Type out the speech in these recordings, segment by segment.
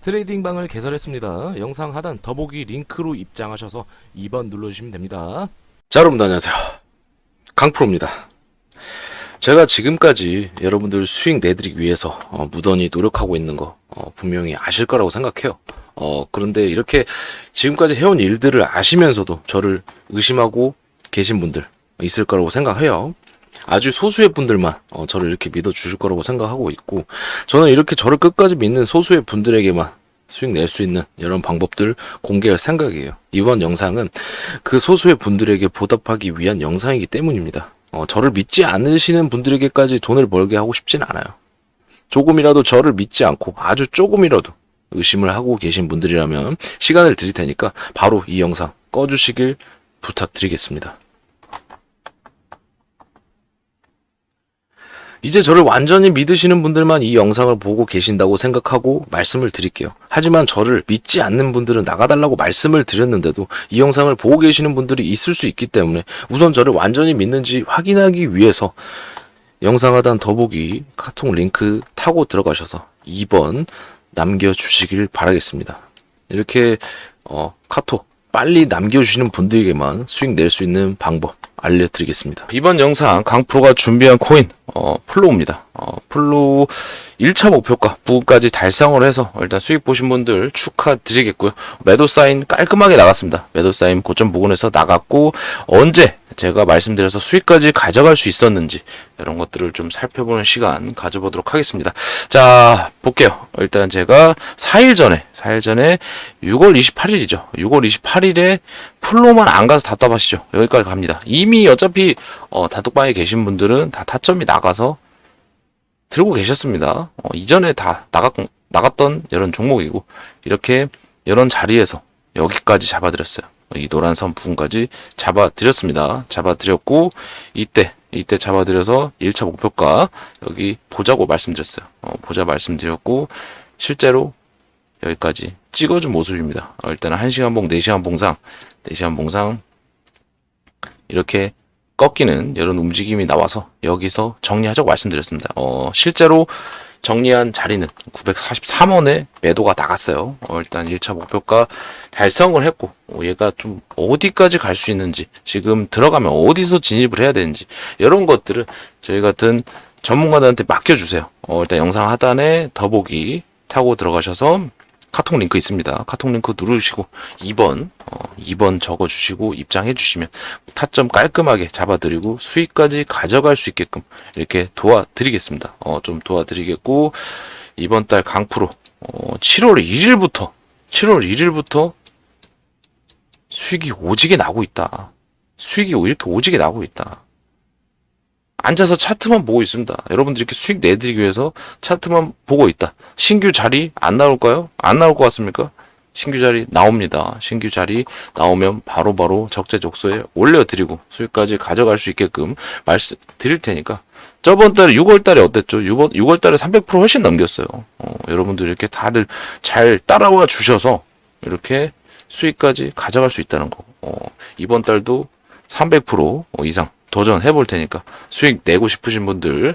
트레이딩 방을 개설했습니다. 영상 하단 더보기 링크로 입장하셔서 2번 눌러주시면 됩니다. 자, 여러분들 안녕하세요. 강프로입니다. 제가 지금까지 여러분들 수익 내드리기 위해서 어, 무던히 노력하고 있는 거 어, 분명히 아실 거라고 생각해요. 어, 그런데 이렇게 지금까지 해온 일들을 아시면서도 저를 의심하고 계신 분들 있을 거라고 생각해요. 아주 소수의 분들만 어, 저를 이렇게 믿어 주실 거라고 생각하고 있고 저는 이렇게 저를 끝까지 믿는 소수의 분들에게만 수익 낼 수 있는 이런 방법들 공개할 생각이에요. 이번 영상은 그 소수의 분들에게 보답하기 위한 영상이기 때문입니다. 어, 저를 믿지 않으시는 분들에게까지 돈을 벌게 하고 싶진 않아요. 조금이라도 저를 믿지 않고 아주 조금이라도 의심을 하고 계신 분들이라면 시간을 드릴 테니까 바로 이 영상 꺼주시길 부탁드리겠습니다. 이제 저를 완전히 믿으시는 분들만 이 영상을 보고 계신다고 생각하고 말씀을 드릴게요. 하지만 저를 믿지 않는 분들은 나가달라고 말씀을 드렸는데도 이 영상을 보고 계시는 분들이 있을 수 있기 때문에 우선 저를 완전히 믿는지 확인하기 위해서 영상 하단 더보기 카톡 링크 타고 들어가셔서 2번 남겨주시길 바라겠습니다. 이렇게 어, 카톡 빨리 남겨주시는 분들에게만 수익 낼 수 있는 방법 알려드리겠습니다. 이번 영상 강프로가 준비한 코인 어, 플로우입니다. 어, 플로우 1차 목표가 부까지 달성을 해서 일단 수익 보신 분들 축하드리겠고요. 매도 사인 깔끔하게 나갔습니다. 매도 사인 고점 부근에서 나갔고 언제 제가 말씀드려서 수익까지 가져갈 수 있었는지 이런 것들을 좀 살펴보는 시간 가져보도록 하겠습니다. 자, 볼게요. 일단 제가 4일 전에, 4일 전에 6월 28일이죠. 6월 28일에 플로만 안 가서 답답하시죠. 여기까지 갑니다. 이미 어차피 어, 단톡방에 계신 분들은 다 타점이 나 가서 들고 계셨습니다. 어, 이전에 다 나갔, 나갔던 이런 종목이고 이렇게 이런 자리에서 여기까지 잡아드렸어요. 이 노란 선 부분까지 잡아드렸습니다. 잡아드렸고 이때 이때 잡아드려서 1차 목표가 여기 보자고 말씀드렸어요. 어, 보자 말씀드렸고 실제로 여기까지 찍어준 모습입니다. 어, 일단은 1시간 봉, 4시간 봉상, 4시간 봉상 이렇게 꺾이는 이런 움직임이 나와서 여기서 정리하자고 말씀드렸습니다. 어, 실제로 정리한 자리는 943원에 매도가 나갔어요. 어, 일단 1차 목표가 달성을 했고, 어, 얘가 좀 어디까지 갈 수 있는지, 지금 들어가면 어디서 진입을 해야 되는지, 이런 것들을 저희 같은 전문가들한테 맡겨주세요. 어, 일단 영상 하단에 더보기 타고 들어가셔서 카톡 링크 있습니다. 카톡 링크 누르시고 2번 어, 2번 적어주시고 입장해 주시면 타점 깔끔하게 잡아드리고 수익까지 가져갈 수 있게끔 이렇게 도와드리겠습니다. 어, 좀 도와드리겠고 이번 달 강프로 어, 7월 1일부터 7월 1일부터 수익이 오지게 나고 있다. 수익이 이렇게 오지게 나고 있다. 앉아서 차트만 보고 있습니다. 여러분들 이렇게 수익 내드리기 위해서 차트만 보고 있다. 신규 자리 안 나올까요? 안 나올 것 같습니까? 신규 자리 나옵니다. 신규 자리 나오면 바로바로 적재적소에 올려드리고 수익까지 가져갈 수 있게끔 말씀 드릴 테니까 저번 달에 6월 달에 어땠죠? 6월, 6월 달에 300% 훨씬 넘겼어요. 어, 여러분들 이렇게 다들 잘 따라와 주셔서 이렇게 수익까지 가져갈 수 있다는 거. 어, 이번 달도 300% 이상 도전해 볼 테니까 수익 내고 싶으신 분들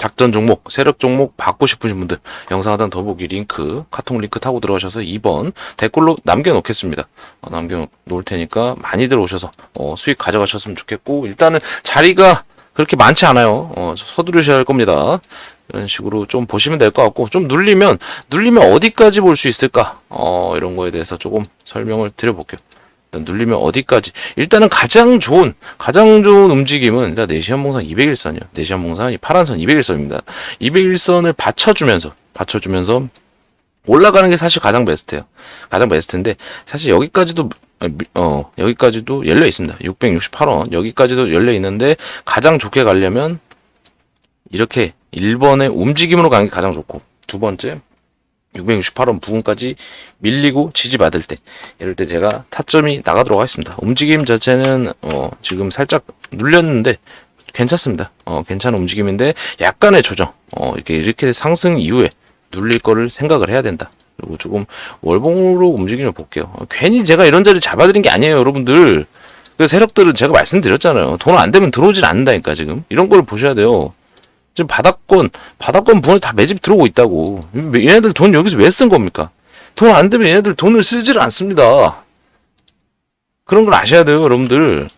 작전 종목, 세력 종목 받고 싶으신 분들 영상 하단 더보기 링크, 카톡 링크 타고 들어가셔서 2번 댓글로 남겨놓겠습니다. 어, 남겨놓을 테니까 많이들 오셔서 어, 수익 가져가셨으면 좋겠고 일단은 자리가 그렇게 많지 않아요. 어, 서두르셔야 할 겁니다. 이런 식으로 좀 보시면 될 것 같고 좀 눌리면 눌리면 어디까지 볼 수 있을까? 어, 이런 거에 대해서 조금 설명을 드려볼게요. 눌리면 어디까지? 일단은 가장 좋은, 가장 좋은 움직임은 일단 4시간 봉상 201선이요. 4시간 봉상 이 파란선 201선입니다. 201선을 받쳐주면서, 받쳐주면서 올라가는 게 사실 가장 베스트예요. 가장 베스트인데 사실 여기까지도 어 여기까지도 열려 있습니다. 668원 여기까지도 열려 있는데 가장 좋게 가려면 이렇게 1번의 움직임으로 가는 게 가장 좋고 두 번째 668원 부근까지 밀리고 지지받을 때 이럴 때 제가 타점이 나가도록 하겠습니다. 움직임 자체는 어, 지금 살짝 눌렸는데 괜찮습니다. 어, 괜찮은 움직임인데 약간의 조정. 어, 이렇게 이렇게 상승 이후에 눌릴 거를 생각을 해야 된다. 그리고 조금 월봉으로 움직임을 볼게요. 어, 괜히 제가 이런 자리를 잡아드린 게 아니에요, 여러분들. 그 세력들은 제가 말씀드렸잖아요. 돈 안 되면 들어오질 않는다니까 지금 이런 걸 보셔야 돼요. 지금 바닥권, 바닥권 부분에 다 매집 들어오고 있다고. 얘네들 돈 여기서 왜 쓴 겁니까? 돈 안 되면 얘네들 돈을 쓰질 않습니다. 그런 걸 아셔야 돼요, 여러분들.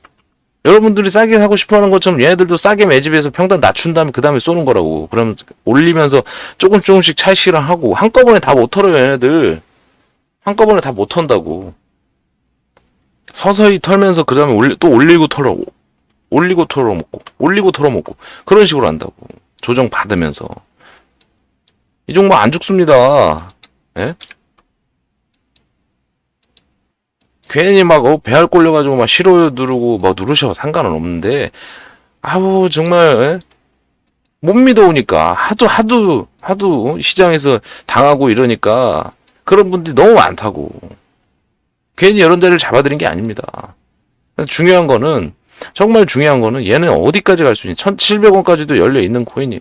여러분들이 싸게 사고 싶어 하는 것처럼 얘네들도 싸게 매집해서 평단 낮춘 다음에 그 다음에 쏘는 거라고. 그러면 올리면서 조금 조금씩 차익실현 하고 한꺼번에 다 못 털어요, 얘네들. 한꺼번에 다 못 턴다고. 서서히 털면서 그 다음에 올리, 또 올리고 털어. 올리고 털어먹고, 올리고 털어먹고. 그런 식으로 한다고. 조정 받으면서. 이 종목 안 죽습니다. 예? 괜히 막, 어, 배알 꼴려가지고 막 싫어요 누르고 막 누르셔도 상관은 없는데, 아우, 정말, 예? 못 믿어오니까. 하도, 하도, 하도 시장에서 당하고 이러니까 그런 분들이 너무 많다고. 괜히 이런 자리를 잡아드린 게 아닙니다. 중요한 거는, 정말 중요한 거는 얘는 어디까지 갈 수 있는, 1700원까지도 열려 있는 코인이에요.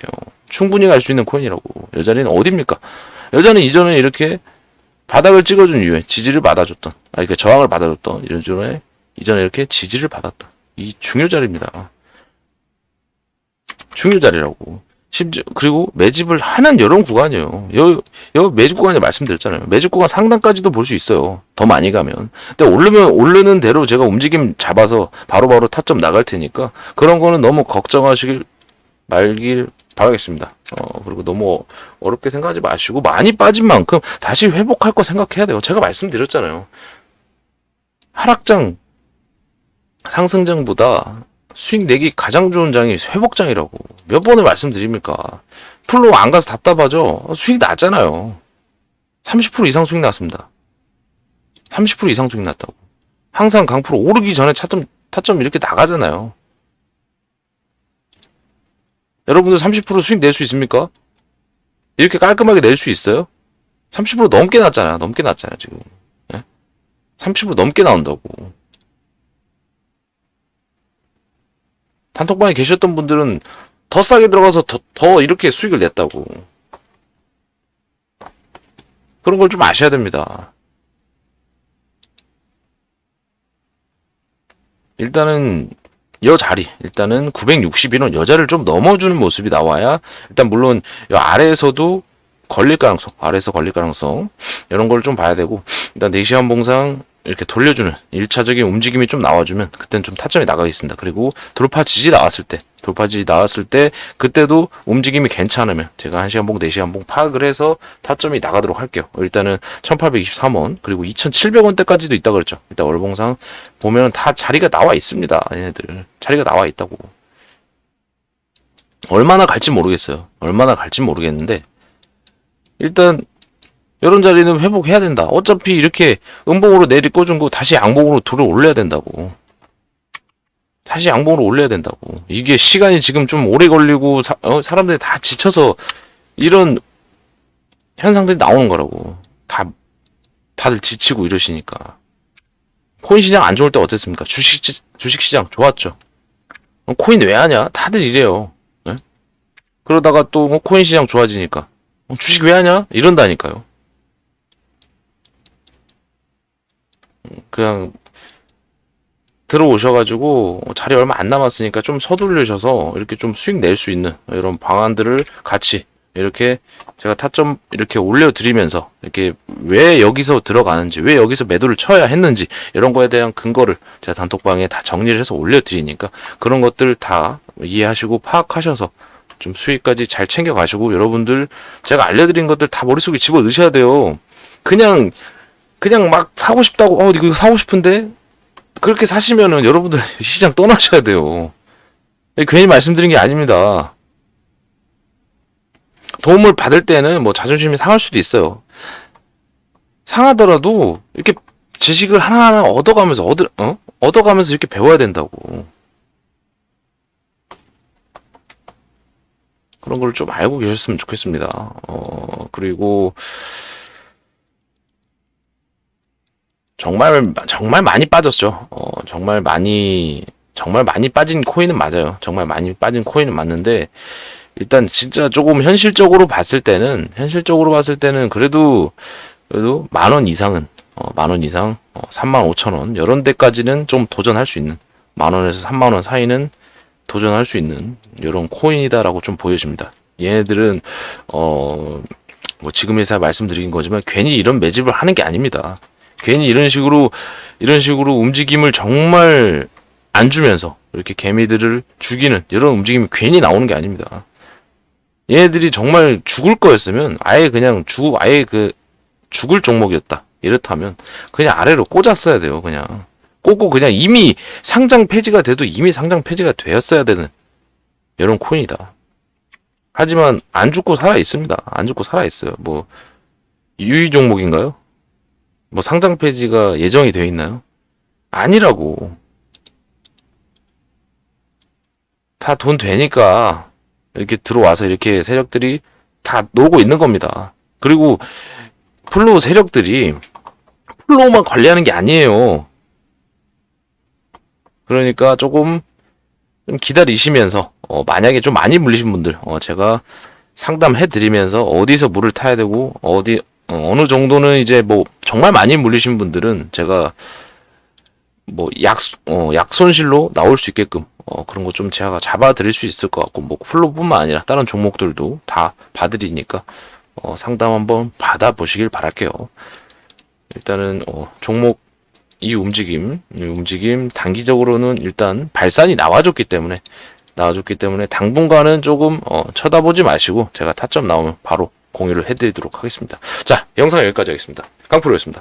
충분히 갈 수 있는 코인이라고. 여자리는 어딥니까? 여자는 이전에 이렇게 바닥을 찍어준 이후에 지지를 받아줬던, 아, 그러니까 저항을 받아줬던, 이런 전에, 이전에 이렇게 지지를 받았던, 이 중요 자리입니다. 중요 자리라고. 심지어, 그리고 매집을 하는 이런 구간이에요. 여, 여 매집 구간에 말씀드렸잖아요. 매집 구간 상단까지도 볼 수 있어요. 더 많이 가면. 근데 오르면, 오르는 대로 제가 움직임 잡아서 바로 바로 타점 나갈 테니까 그런 거는 너무 걱정하시길 말길 바라겠습니다. 어, 그리고 너무 어렵게 생각하지 마시고 많이 빠진 만큼 다시 회복할 거 생각해야 돼요. 제가 말씀드렸잖아요. 하락장, 상승장보다 수익 내기 가장 좋은 장이 회복장이라고. 몇 번을 말씀드립니까? 풀로 안 가서 답답하죠? 수익 났잖아요. 30% 이상 수익 났습니다. 30% 이상 수익 났다고. 항상 강프로 오르기 전에 차점, 타점 이렇게 나가잖아요. 여러분들 30% 수익 낼 수 있습니까? 이렇게 깔끔하게 낼 수 있어요? 30% 넘게 났잖아요. 넘게 났잖아요, 지금. 예? 30% 넘게 나온다고. 단톡방에 계셨던 분들은 더 싸게 들어가서 더, 더 이렇게 수익을 냈다고. 그런 걸 좀 아셔야 됩니다. 일단은 여 자리 일단은 961원 여자를 좀 넘어주는 모습이 나와야 일단 물론 이 아래에서도 걸릴 가능성 아래에서 걸릴 가능성 이런 걸 좀 봐야 되고 일단 4시 한 봉상 이렇게 돌려주는 1차적인 움직임이 좀 나와주면 그때는 좀 타점이 나가겠습니다. 그리고 돌파 지지 나왔을 때 돌파 지지 나왔을 때 그때도 움직임이 괜찮으면 제가 1시간 봉 4시간 봉 파악을 해서 타점이 나가도록 할게요. 일단은 1823원 그리고 2700원대까지도 있다 그랬죠. 일단 월봉상 보면 다 자리가 나와 있습니다. 얘네들 자리가 나와 있다고. 얼마나 갈지 모르겠어요. 얼마나 갈지 모르겠는데 일단 이런 자리는 회복해야 된다. 어차피 이렇게 음봉으로 내리 꽂은 거 다시 양봉으로 들어 올려야 된다고. 다시 양봉으로 올려야 된다고. 이게 시간이 지금 좀 오래 걸리고 사, 어, 사람들이 다 지쳐서 이런 현상들이 나오는 거라고. 다 다들 지치고 이러시니까. 코인 시장 안 좋을 때 어땠습니까? 주식 주식 시장 좋았죠. 어, 코인 왜 하냐? 다들 이래요. 예? 그러다가 또뭐 코인 시장 좋아지니까 어, 주식 왜 하냐? 이런다니까요. 그냥 들어오셔가지고 자리 얼마 안 남았으니까 좀 서둘르셔서 이렇게 좀 수익 낼 수 있는 이런 방안들을 같이 이렇게 제가 타점 이렇게 올려드리면서 이렇게 왜 여기서 들어가는지 왜 여기서 매도를 쳐야 했는지 이런 거에 대한 근거를 제가 단톡방에 다 정리를 해서 올려드리니까 그런 것들 다 이해하시고 파악하셔서 좀 수익까지 잘 챙겨가시고 여러분들 제가 알려드린 것들 다 머릿속에 집어 넣으셔야 돼요. 그냥 그냥 막 사고 싶다고 어 이거 사고 싶은데 그렇게 사시면은 여러분들 시장 떠나셔야 돼요. 괜히 말씀드린 게 아닙니다. 도움을 받을 때는 뭐 자존심이 상할 수도 있어요. 상하더라도 이렇게 지식을 하나하나 얻어가면서 얻어 어? 얻어가면서 이렇게 배워야 된다고. 그런 걸 좀 알고 계셨으면 좋겠습니다. 어, 그리고 정말 정말 많이 빠졌죠. 어, 정말 많이 정말 많이 빠진 코인은 맞아요. 정말 많이 빠진 코인은 맞는데 일단 진짜 조금 현실적으로 봤을 때는 현실적으로 봤을 때는 그래도 그래도 만 원 이상은 어, 만원 이상 어, 3만 5천 원 이런 데까지는 좀 도전할 수 있는 만 원에서 3만 원 사이는 도전할 수 있는 이런 코인이다라고 좀 보여집니다. 얘네들은 어 뭐 지금에서 말씀드린 거지만 괜히 이런 매집을 하는 게 아닙니다. 괜히 이런 식으로 이런 식으로 움직임을 정말 안 주면서 이렇게 개미들을 죽이는 이런 움직임이 괜히 나오는 게 아닙니다. 얘네들이 정말 죽을 거였으면 아예 그냥 죽 아예 그 죽을 종목이었다. 이렇다면 그냥 아래로 꽂았어야 돼요. 그냥 꽂고 그냥 이미 상장 폐지가 돼도 이미 상장 폐지가 되었어야 되는 이런 코인이다. 하지만 안 죽고 살아 있습니다. 안 죽고 살아 있어요. 뭐 유의 종목인가요? 뭐 상장 폐지가 예정이 되어 있나요? 아니라고. 다 돈 되니까 이렇게 들어와서 이렇게 세력들이 다 놀고 있는 겁니다. 그리고 플로우 세력들이 플로우만 관리하는 게 아니에요. 그러니까 조금 좀 기다리시면서 어, 만약에 좀 많이 물리신 분들 어, 제가 상담해 드리면서 어디서 물을 타야 되고 어디 어, 느 정도는 이제 뭐 정말 많이 물리신 분들은 제가 뭐약 어, 약 손실로 나올 수 있게끔 어, 그런 거 좀 제가 잡아 드릴 수 있을 것 같고 뭐 플로뿐만 아니라 다른 종목들도 다 봐드리니까 어, 상담 한번 받아 보시길 바랄게요. 일단은 어, 종목 이 움직임, 이 움직임 단기적으로는 일단 발산이 나와줬기 때문에 나와줬기 때문에 당분간은 조금 어, 쳐다보지 마시고 제가 타점 나오면 바로 공유를 해드리도록 하겠습니다. 자, 영상 여기까지 하겠습니다. 강프로였습니다.